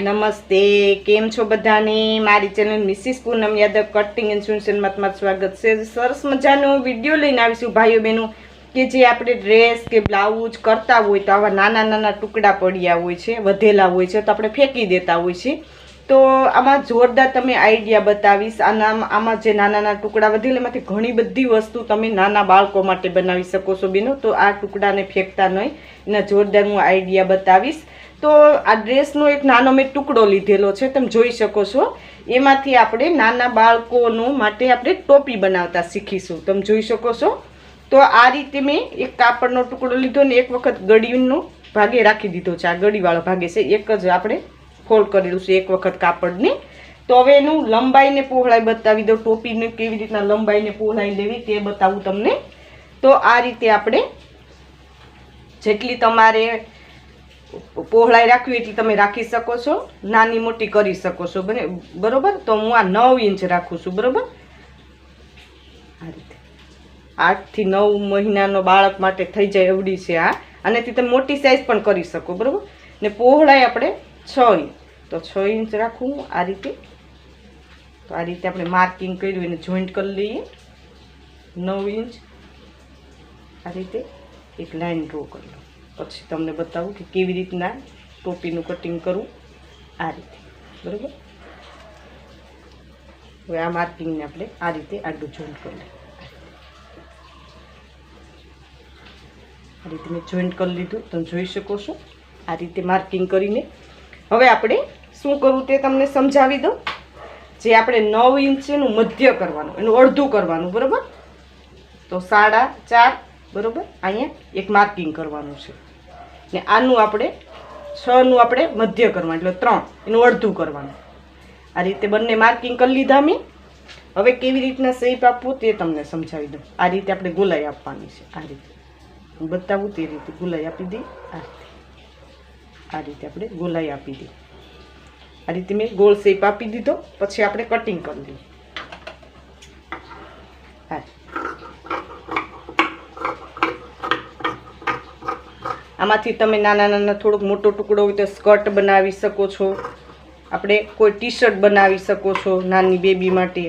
નમસ્તે, કેમ છો બધાને? મારી channel Mrs Poonam Yadav cutting and સુનસનમાં તમારું સ્વાગત છે. સરસ મજાનો વીડિયો લઈને આવીશું ભાઈઓ બહેનો, કે જે આપણે ડ્રેસ કે બ્લાઉઝ કરતા હોય તો આવા નાના નાના ટુકડા પડ્યા હોય છે, વધેલા હોય છે, તો આપણે ફેંકી દેતા હોય છે. તો આમાં જોરદાર તમે આઈડિયા બતાવીશ. આના આમાં જે નાના નાના ટુકડા વધેલા, એમાંથી ઘણી બધી વસ્તુ તમે નાના બાળકો માટે બનાવી શકો છો બેનો તો આ ટુકડાને ફેંકતા નહીં. એના જોરદાર હું આઈડિયા બતાવીશ. તો આ ડ્રેસનો એક નાનો મેં ટુકડો લીધેલો છે, તમે જોઈ શકો છો. એમાંથી આપણે નાના બાળકોનો માટે આપણે ટોપી બનાવતા શીખીશું. તમે જોઈ શકો છો. તો આ રીતે મેં એક કાપડનો ટુકડો લીધો ને એક વખત ગળીનો ભાગે રાખી દીધો છે. આ ગળીવાળો ભાગે છે. એક જ આપણે ફોલ્ડ કરેલું છે એક વખત કાપડને. તો હવે એનું લંબાઈને પહોળાઈ બતાવી દો ટોપીને કેવી રીતના લંબાઈને પહોળાઈ લેવી તે બતાવું તમને. તો આ રીતે આપણે જેટલી તમારે પહોળાઈ રાખવી એટલી તમે રાખી શકો છો, નાની મોટી કરી શકો છો, બને બરોબર? તો હું આ નવ ઇંચ રાખું છું, બરોબર? આ રીતે. આઠથી નવ મહિનાનો બાળક માટે થઈ જાય એવડી છે આ. આનેથી તમે મોટી સાઈઝ પણ કરી શકો, બરોબર? ને પહોળાઈ આપણે છ ઇંચ. તો છ ઇંચ રાખું હું આ રીતે. તો આ રીતે આપણે માર્કિંગ કર્યું, એને જોઈન્ટ કરી લઈએ. નવ ઇંચ. આ રીતે એક લાઈન ડ્રો કરી પછી તમને બતાવું કે કેવી રીતના ટોપીનું કટિંગ કરવું આ રીતે. બરાબર? હવે આ માર્કિંગને આપણે આ રીતે આડું જોઈન્ટ કરી આ રીતે મેં જોઈન્ટ કરી લીધું. તમે જોઈ શકો છો આ રીતે માર્કિંગ કરીને. હવે આપણે શું કરવું તે તમને સમજાવી દઉં. જે આપણે નવ ઇંચનું મધ્ય કરવાનું, એનું અડધું કરવાનું, બરાબર? તો સાડા ચાર, બરાબર? અહીંયા એક માર્કિંગ કરવાનું છે. ને આનું આપણે છનું આપણે મધ્ય કરવાનું, એટલે ત્રણ, એનું અડધું કરવાનું. આ રીતે બંને માર્કિંગ કરી લીધા મેં. હવે કેવી રીતના શેપ આપવું તે તમને સમજાવી દઉં. આ રીતે આપણે ગોલાઈ આપવાની છે, આ રીતે. હું બતાવું તે રીતે ગોલાઈ આપી દઈ, આ રીતે. આ રીતે આપણે ગોલાઈ આપી દઈ. આ રીતે મેં ગોળ શેપ આપી દીધો, પછી આપણે કટિંગ કરી દઈએ. હા. આમાંથી તમે નાના નાના થોડોક મોટો ટુકડો હોય તો સ્કર્ટ બનાવી શકો છો. આપણે કોઈ ટી શર્ટ બનાવી શકો છો નાની બેબી માટે.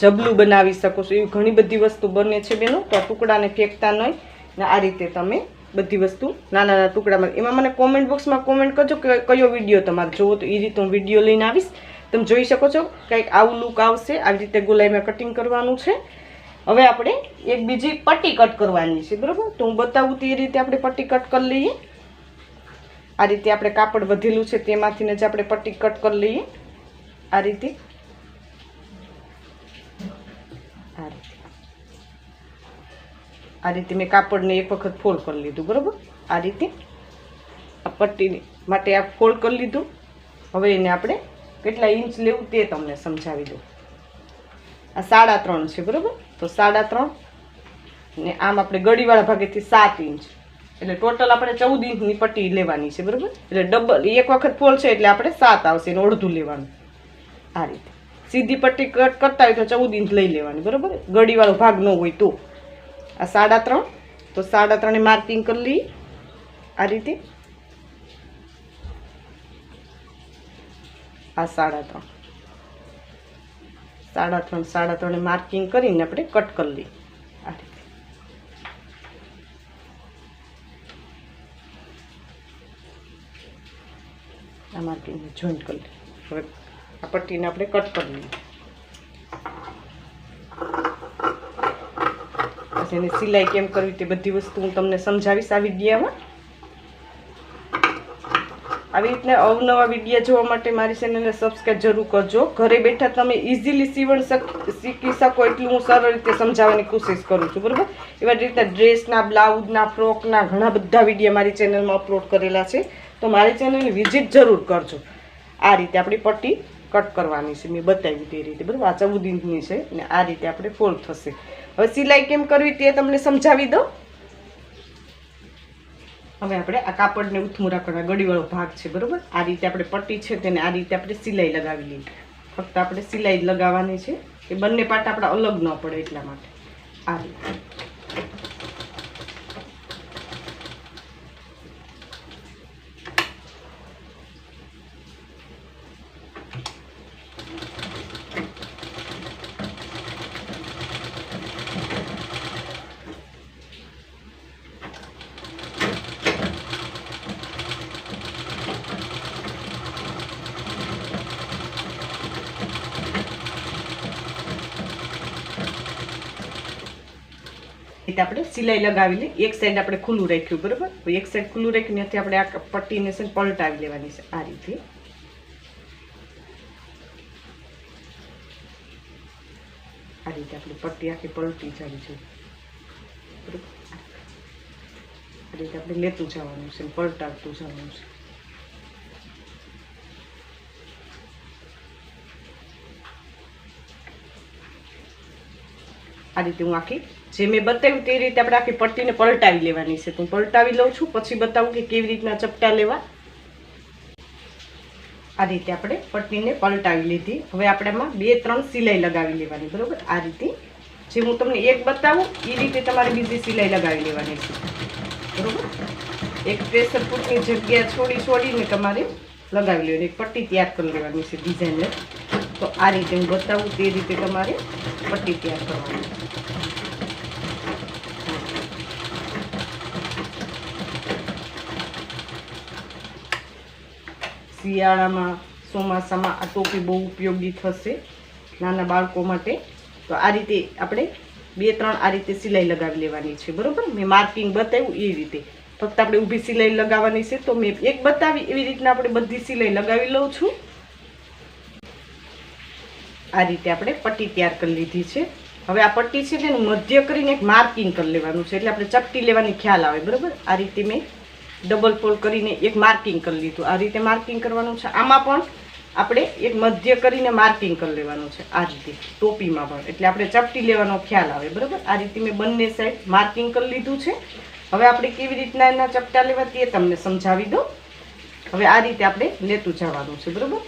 જબલું બનાવી શકો છો. એવી ઘણી બધી વસ્તુ બને છે બેનો, તો આ ટુકડાને ફેંકતા નહીં. ને આ રીતે તમે બધી વસ્તુ નાના નાના ટુકડામાં. એમાં મને કોમેન્ટ બોક્સમાં કોમેન્ટ કરજો કે કયો વીડિયો તમારે જોવો તો એ રીતે હું વીડિયો લઈને આવીશ. તમે જોઈ શકો છો, કંઈક આવું લુક આવશે. આવી રીતે ગુલાઈમાં કટિંગ કરવાનું છે. હવે આપણે એક બીજી પટ્ટી કટ કરવાની છે, બરાબર? તો હું બતાવું તે રીતે આપણે પટ્ટી કટ કરી લઈએ. આ રીતે આપણે કાપડ વધેલું છે, તેમાંથી જ આપણે પટ્ટી કટ કરી લઈએ. આ રીતે. આ રીતે. આ રીતે મેં કાપડને એક વખત ફોલ્ડ કરી લીધું, બરાબર? આ રીતે. આ પટ્ટી માટે આ ફોલ્ડ કરી લીધું. હવે એને આપણે કેટલા ઇંચ લેવું તે તમને સમજાવી દઉં. આ સાડા ત્રણ છે, બરાબર? તો સાડા ત્રણ. ને આમ આપણે ગળીવાળા ભાગેથી સાત ઇંચ. એટલે ટોટલ આપણે ચૌદ ઇંચની પટ્ટી લેવાની છે, બરાબર? એટલે ડબલ, એક વખત ફોલ છે એટલે આપણે સાત આવશે એને અડધું લેવાનું. આ રીતે. સીધી પટ્ટી કટ કરતા હોય તો ચૌદ ઇંચ લઈ લેવાની, બરાબર? ગળીવાળો ભાગ ન હોય તો. આ સાડા ત્રણ. તો સાડા ત્રણે માર્કિંગ કરી લઈએ. આ રીતે. આ સાડા ત્રણ. સાડા ત્રણ, સાડા ત્રણે માર્કિંગ કરીને આપણે કટ કરી લઈએ. આ રીતે. માર્કિંગને જોઈન્ટ કરી લઈએ. હવે આ પટ્ટીને આપણે કટ કરી લઈએ. પછી એની સિલાઈ કેમ કરવી તે બધી વસ્તુ હું તમને સમજાવીશ આ વિડીયામાં આવી રીતના અવનવા વિડીયા જોવા માટે મારી ચેનલને સબસ્ક્રાઈબ જરૂર કરજો. ઘરે બેઠા તમે ઇઝીલી સીવણ શીખી શકો એટલું હું સરળ રીતે સમજાવવાની કોશિશ કરું છું, બરાબર? એવા જ રીતે ડ્રેસના બ્લાઉઝના ફ્રોકના ઘણા બધા વીડિયો મારી ચેનલમાં અપલોડ કરેલા છે. તો મારી ચેનલની વિઝિટ જરૂર કરજો. આ રીતે આપણી પટ્ટી કટ કરવાની છે. મેં બતાવી તે રીતે, બરાબર? આ ચૌદ ઇંચની છે અને આ રીતે આપણે ફોલ્ડ થશે. હવે સિલાઈ કેમ કરવી તે તમને સમજાવી દઉં. હવે આપણે આ કાપડને ઉથમુરા કરવા ગળીવાળો ભાગ છે, બરોબર? આ રીતે આપણે પટ્ટી છે તેને આ રીતે આપણે સિલાઈ લગાવી લીધી. ફક્ત આપણે સિલાઈ લગાવવાની છે. એ બંને પાટ આપણા અલગ ન પડે એટલા માટે. આ રીતે. રીતે આપણે સિલાઈ લગાવી લઈ એક સાઈડ આપણે ખુલ્લું રાખ્યું, બરોબર? એક સાઈડ ખુલ્લું રાખ્યું ત્યાંથી આપણે આ પટ્ટીને છે પલટાવી લેવાની છે આ રીતે. આ રીતે આપણે પટ્ટી આખી પલટી જવી છે. આ રીતે આપણે લેતું જવાનું છે પલટાવતું જવાનું છે. આ રીતે હું આખી, જે મેં બતાવ્યું તે રીતે આપણે આખી પટ્ટીને પલટાવી લેવાની છે. તો હું પલટાવી લઉં છું, પછી બતાવું કે કેવી રીતના ચપટા લેવા. આ રીતે આપણે પટ્ટીને પલટાવી લીધી. હવે આપણે બે, ત્રણ સિલાઈ લગાવી લેવાની, બરાબર? આ રીતે. જે હું તમને એક બતાવું એ રીતે તમારે બીજી સિલાઈ લગાવી લેવાની છે. બરાબર? એક પ્રેશર કુકની જગ્યા છોડી છોડીને તમારે લગાવી લેવાની પટ્ટી તૈયાર કરી લેવાની છે ડિઝાઇનર તો આ રીતે હું બતાવું તે રીતે તમારે પટ્ટી તૈયાર કરવાની. શિયાળામાં, ચોમાસામાં આ ટોપી બહુ ઉપયોગી થશે નાના બાળકો માટે. તો આ રીતે આપણે બે, ત્રણ આ રીતે સિલાઈ લગાવી લેવાની છે, બરાબર? મેં માર્કિંગ બતાવ્યું એ રીતે. ફક્ત આપણે ઊભી સિલાઈ લગાવવાની છે, તો મેં એક બતાવી એવી રીતના આપણે બધી સિલાઈ લગાવી લઉં છું. આ રીતે આપણે પટ્ટી તૈયાર કરી લીધી છે. હવે આ પટ્ટી છે તેનું મધ્ય કરીને એક માર્કિંગ કરી લેવાનું છે. એટલે આપણે ચપટી લેવાની ખ્યાલ આવે, બરાબર? આ રીતે મેં ડબલ ફોલ્ડ કરીને એક માર્કિંગ કરી લીધું. આ રીતે માર્કિંગ કરવાનું છે. આમાં પણ આપણે એક મધ્ય કરીને માર્કિંગ કરી લેવાનું છે. આ રીતે ટોપીમાં પણ. એટલે આપણે ચપટી લેવાનો ખ્યાલ આવે, બરાબર? આ રીતે મેં બંને સાઈડ માર્કિંગ કરી લીધું છે. હવે આપણે કેવી રીતના એના ચપટા લેવા તે તમને સમજાવી દો હવે આ રીતે આપણે લેતું જવાનું છે, બરોબર?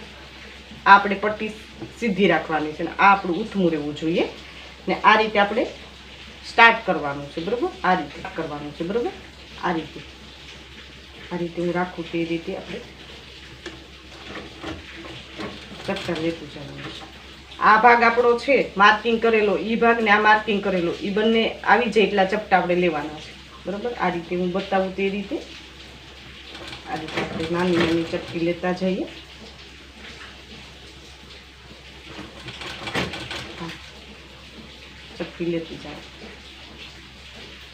આપણે પટ્ટી સીધી રાખવાની છે ને આ આપણું ઊથમું રહેવું જોઈએ. ને આ રીતે આપણે સ્ટાર્ટ કરવાનું છે, બરાબર? આ રીતે કરવાનું છે, બરાબર? આ રીતે. આ રીતે હું રાખું તે રીતે આપણે ચક્કર લેતું જવાનું છે. આ ભાગ આપણો છે માર્કિંગ કરેલો એ ભાગ ને આ માર્કિંગ કરેલો એ બંને આવી જાય એટલા ચપટા આપણે લેવાના છે. બરાબર? આ રીતે હું બતાવું તે રીતે. આ રીતે આપણે નાની નાની ચપટી લેતા જઈએ. ચપટી લેતી જાય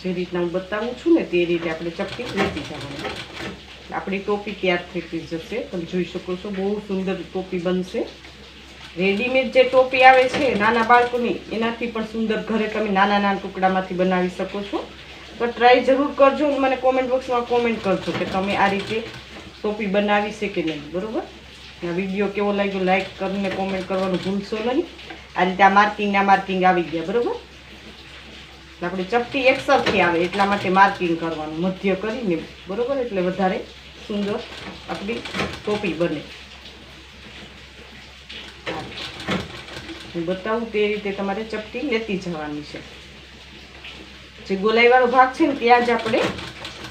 જે રીતના હું બતાવું છું ને તે રીતે આપણે ચપટી લેતી જવાની. આપણી ટોપી તૈયાર થઈ જશે, તમે જોઈ શકો છો, બહુ સુંદર ટોપી બનશે. રેડીમેડ જે ટોપી આવે છે, નાના બાળકોની, એનાથી પણ સુંદર ઘરે તમે નાના નાના ટુકડામાંથી બનાવી શકો છો. તો ટ્રાય જરૂર કરજો અને મને કોમેન્ટ બોક્સમાં કોમેન્ટ કરજો કે તમે આ રીતે ટોપી બનાવી છે કે નહીં, બરાબર? આ વીડિયો કેવો લાગ્યો લાઇક કરીને કોમેન્ટ કરવાનું ભૂલશો નહીં. આ રીતે આ માર્કિંગ આ માર્કિંગ આવી ગયા, બરોબર? આપણે ચપટી એક સરખી આવે, એટલા માટે માર્કિંગ કરવાનું, મધ્ય કરીને. બરોબર? એટલે વધારે સુંદર આપણી ટોપી બને. હું બતાવું તે રીતે તમારે ચપટી લેતી જવાની છે. જે ગોલાઈવાળો ભાગ છે ને, ત્યાં જ આપણે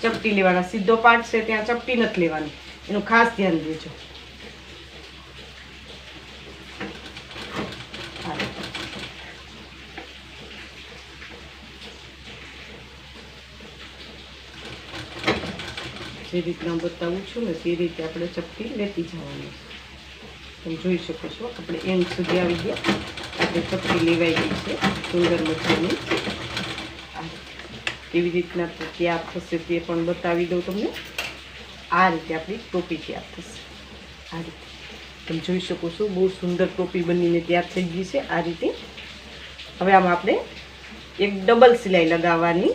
ચપટી લેવાના. સીધો પાર્ટ છે, ત્યાં ચપટી નથી લેવાની. એનું ખાસ ધ્યાન દેજો. જે રીતના બતાવું છું ને તે રીતે આપણે ચપટી લેતી જવાની તમે જોઈ શકો છો, આપણે એમ સુધી આવી ગયા. આપણે ચપટી લેવાઈ ગઈ છે, સુંદર મજાની. કેવી રીતના તૈયાર થશે તે પણ બતાવી દઉં તમને. આ રીતે આપણી ટોપી તૈયાર થશે. આ રીતે. તમે જોઈ શકો છો, બહુ સુંદર ટોપી બનીને તૈયાર થઈ ગઈ છે આ રીતે. હવે આમાં આપણે એક ડબલ સિલાઈ લગાવવાની.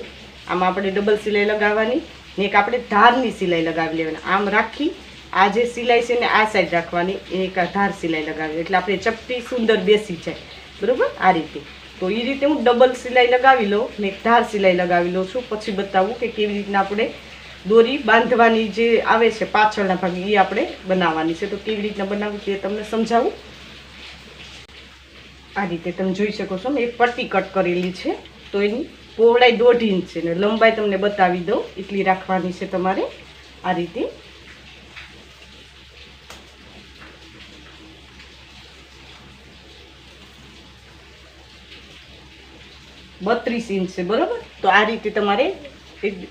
આમાં આપણે ડબલ સિલાઈ લગાવવાની. એક આપણે ધારની સિલાઈ લગાવી લેવાની. આમ રાખી આ જે સિલાઈ છે ને આ સાઈડ રાખવાની એને એક ધાર સિલાઈ લગાવી. એટલે આપણે ચપટી સુંદર બેસી જાય. બરાબર? આ રીતે. તો એ રીતે હું ડબલ સિલાઈ લગાવી લઉં ને એક ધાર સિલાઈ લગાવી લઉં છું. પછી બતાવું કે કેવી રીતના આપણે દોરી બાંધવાની જે આવે છે પાછળના ભાગ એ આપણે બનાવવાની છે. તો કેવી રીતના બનાવવું તે તમને સમજાવું? આ રીતે તમે જોઈ શકો છો. મેં એક પટ્ટી કટ કરેલી છે. તો એની પહોળાઈ દોઢ ઇંચ છે ને લંબાઈ તમને બતાવી દઉં. એટલી રાખવાની છે તમારે આ રીતે. બત્રીસ ઇંચ છે, બરોબર? તો આ રીતે તમારે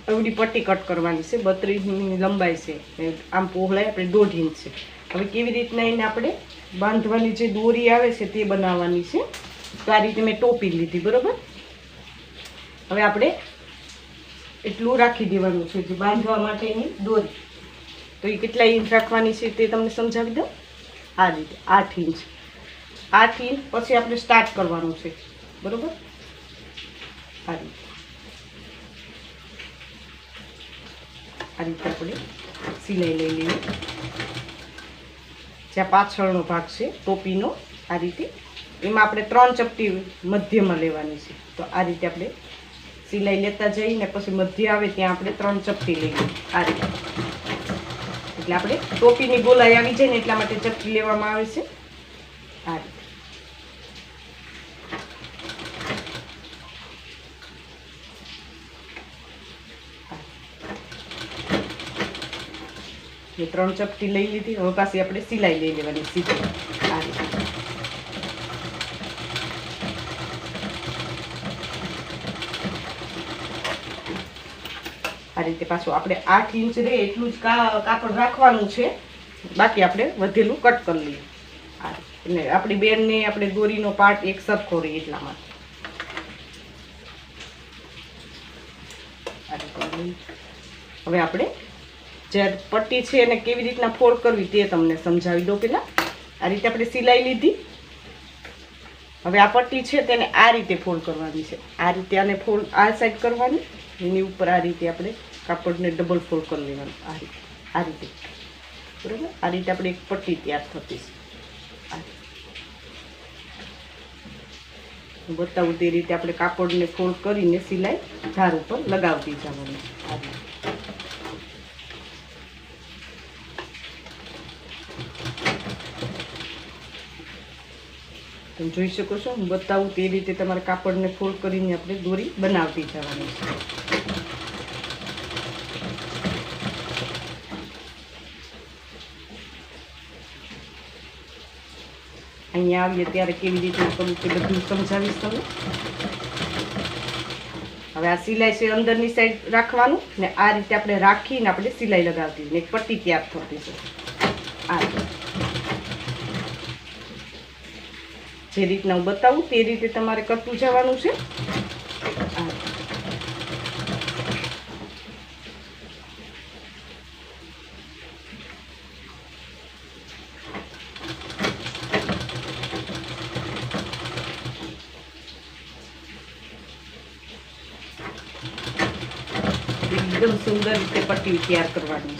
એવડી પટ્ટી કટ કરવાની છે. બત્રીસની લંબાઈ છે. આમ પહોળાઈ આપણે દોઢ ઇંચ છે. હવે કેવી રીતના એને આપણે બાંધવાની જે દોરી આવે છે તે બનાવવાની છે. તો આ રીતે મેં ટોપી લીધી, બરોબર? હવે આપણે એટલું રાખી દેવાનું છે જે બાંધવા માટેની દોરી. તો એ કેટલા ઇંચ રાખવાની છે તે તમને સમજાવી દઉં? આ રીતે, આઠ ઇંચ. આઠ ઇંચ પછી આપણે સ્ટાર્ટ કરવાનું છે. બરોબર? આ રીતે. આ રીતે આપણે સિલાઈ લઈ લઈએ. જ્યાં પાછળનો ભાગ છે, ટોપીનો, આ રીતે. એમાં આપણે ત્રણ ચપટી મધ્યમાં લેવાની છે. તો આ રીતે આપણે સિલાઈ લેતા જઈને પછી મધ્ય આવે ત્યાં આપણે ત્રણ ચપટી લઈએ આ રીતે. એટલે આપણે ટોપીની ગોલાઈ આવી જાય ને એટલા માટે ચપટી લેવામાં આવે છે. આ રીતે. ત્રણ ચપટી લઈ લીધી. હવે પાછી આપણે સિલાઈ લઈ લેવાની સીધી આ રીતે. રીતે પાછું આપણે આઠ ઇંચ રહે એટલું જ કાપડ રાખવાનું છે. બાકી આપણે વધેલું કટ કરી લઈએ. આ રીતે. આપણી બેનને આપણે દોરીનો પાર્ટ એક સરખો રહે એટલા માટે. આ. હવે આપણે જે પટ્ટી છે એને કેવી રીતના ફોલ્ડ કરવી તે તમને સમજાવી દો પહેલાં આ રીતે આપણે સિલાઈ લીધી. હવે આ પટ્ટી છે તેને આ રીતે ફોલ્ડ કરવાની છે. આ રીતે આને ફોલ્ડ આ સાઈડ કરવાની. એની ઉપર આ રીતે આપણે કાપડને ડબલ ફોલ્ડ કરી લેવાનું. આ રીતે. આ રીતે. બરાબર? આ રીતે આપણે એક પટ્ટી તૈયાર થતી છે. હું બતાવું તે રીતે આપણે કાપડને ફોલ્ડ કરીને સિલાઈ ધાર ઉપર લગાવતી જવાની. આ રીતે. તમે જોઈ શકો છો, હું બતાવું તે રીતે તમારે કાપડને ફોલ્ડ કરીને આપણે દોરી બનાવતી જવાની છે. અહીંયા આવીએ ત્યારે કેવી રીતે કરવું તે બધું સમજાવીશ તમને. હવે આ સિલાઈ છે અંદરની સાઈડ રાખવાનું ને આ રીતે આપણે રાખીને આપણે સિલાઈ લગાવતી ને પટ્ટી તૈયાર થતી છે આ જે રીતના હું બતાવું તે રીતે તમારે કરતું જવાનું છે આ. એકદમ સુંદર રીતે પટ્ટી તૈયાર કરવાની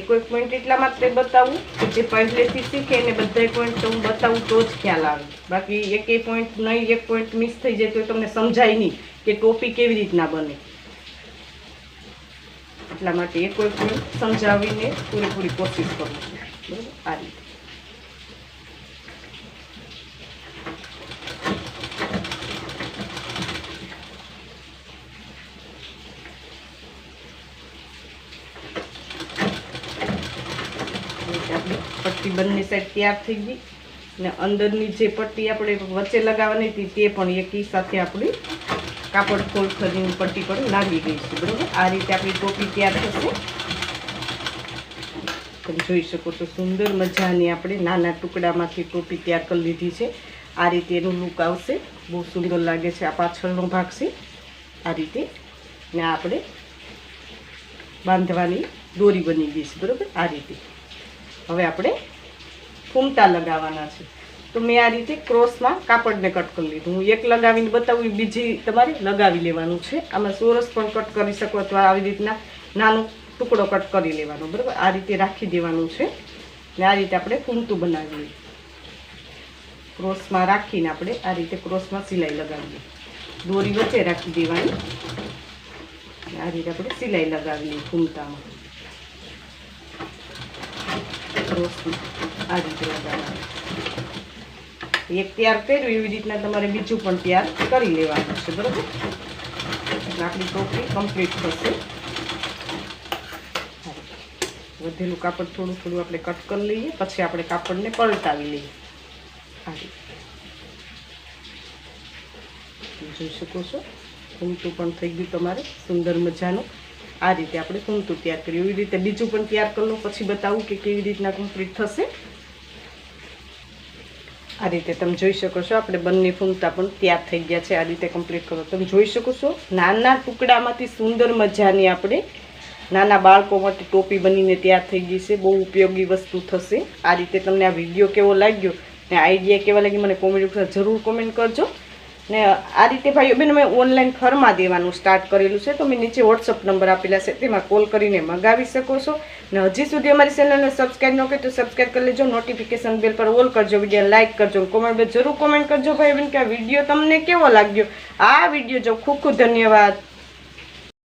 એક એક પોઈન્ટ એટલા માટે બતાવું કે જે પહેલેથી શીખે એને બધા પોઈન્ટ હું બતાવું તો જ ખ્યાલ આવે. બાકી એક પોઈન્ટ નહીં એક પોઈન્ટ મિસ થઈ જાય તો તમને સમજાય નહીં કે ટોપી કેવી રીતના બને. એટલા માટે એક કોઈ પોઈન્ટ સમજાવીને પૂરેપૂરી કોશિશ કરું બરાબર? આ રીતે આપણી સાઈડ તૈયાર થઈ ગઈ ને અંદરની જે પટ્ટી આપણે વચ્ચે લગાવવાની હતી તે પણ એકી સાથે આપણી કાપડ ફોલ્ડ કરીને પટ્ટી પર લાગી ગઈ છે, બરાબર? આ રીતે આપણી ટોપી તૈયાર થશે. તમે જોઈ શકો છો, સુંદર મજાની આપણે નાના ટુકડામાંથી ટોપી તૈયાર કરી લીધી છે. આ રીતે એનું લુક આવશે. બહુ સુંદર લાગે છે આ પાછળનો ભાગ છે. આ રીતે ને આપણે બાંધવાની દોરી બની ગઈ છે, બરાબર? આ રીતે. હવે આપણે ફૂમતા લગાવવાના છે. તો મેં આ રીતે ક્રોસમાં કાપડને કટ કરી લીધું. હું એક લગાવીને બતાવું, બીજી તમારે લગાવી લેવાનું છે. આમાં સોરસ પણ કટ કરી શકો અથવા આવી રીતના નાનો ટુકડો કટ કરી લેવાનો. બરાબર? આ રીતે રાખી દેવાનું છે. ને આ રીતે આપણે કુમતું બનાવીએ. ક્રોસમાં રાખીને આપણે આ રીતે ક્રોસમાં સિલાઈ લગાવીએ. દોરી વચ્ચે રાખી દેવાની. આ રીતે આપણે સિલાઈ લગાવી લઈએ ફૂમતામાં ક્રોસમાં આ રીતે એક તૈયાર કર્યું, એવી રીતના તમારે બીજું પણ તૈયાર કરી લેવાનું છે, બરાબર? એટલે આપણી ટોપી કમ્પ્લીટ થશે. વધેલું કાપડ થોડું થોડું આપણે કટ કરી લઈએ, પછી આપણે કાપડને પલટાવી લઈએ. આ જોઈ શકો છો? ઊંટું પણ થઈ ગયું તમારે, સુંદર મજાનું. આ રીતે આપણે કુમતું તૈયાર કર્યું. એવી રીતે બીજું પણ તૈયાર કરી લો, પછી બતાવું કે કેવી રીતના કમ્પ્લીટ થશે. આ રીતે તમે જોઈ શકો છો, આપણે બંને ફૂમતા પણ તૈયાર થઈ ગયા છે. આ રીતે કમ્પ્લીટ કરો. તમે જોઈ શકો છો, નાના ટુકડામાંથી સુંદર મજાની આપણે નાના બાળકો માટે ટોપી બનીને તૈયાર થઈ ગઈ છે. બહુ ઉપયોગી વસ્તુ થશે. આ રીતે તમને આ વીડિયો કેવો લાગ્યો ને આઈડિયા કેવા લાગી મને કોમેન્ટ જરૂર કોમેન્ટ કરજો. ને આ રીતે ભાઈઓ બેન મેં ઓનલાઈન ખરમાં દેવાનું સ્ટાર્ટ કરેલું છે. તો મેં નીચે વોટ્સઅપ નંબર આપેલા છે. તેમાં કોલ કરીને મંગાવી શકો છો. ને હજી સુધી અમારી ચેનલને સબસ્ક્રાઈબ ન કરી તો સબસ્ક્રાઈબ કરી લેજો. નોટિફિકેશન બેલ પર ઓલ કરજો. વીડિયો લાઇક કરજો. કોમેન્ટ જરૂર કોમેન્ટ કરજો ભાઈ બેન, કે આ વીડિયો તમને કેવો લાગ્યો? આ વીડિયો જો ખૂબ ખૂબ ધન્યવાદ.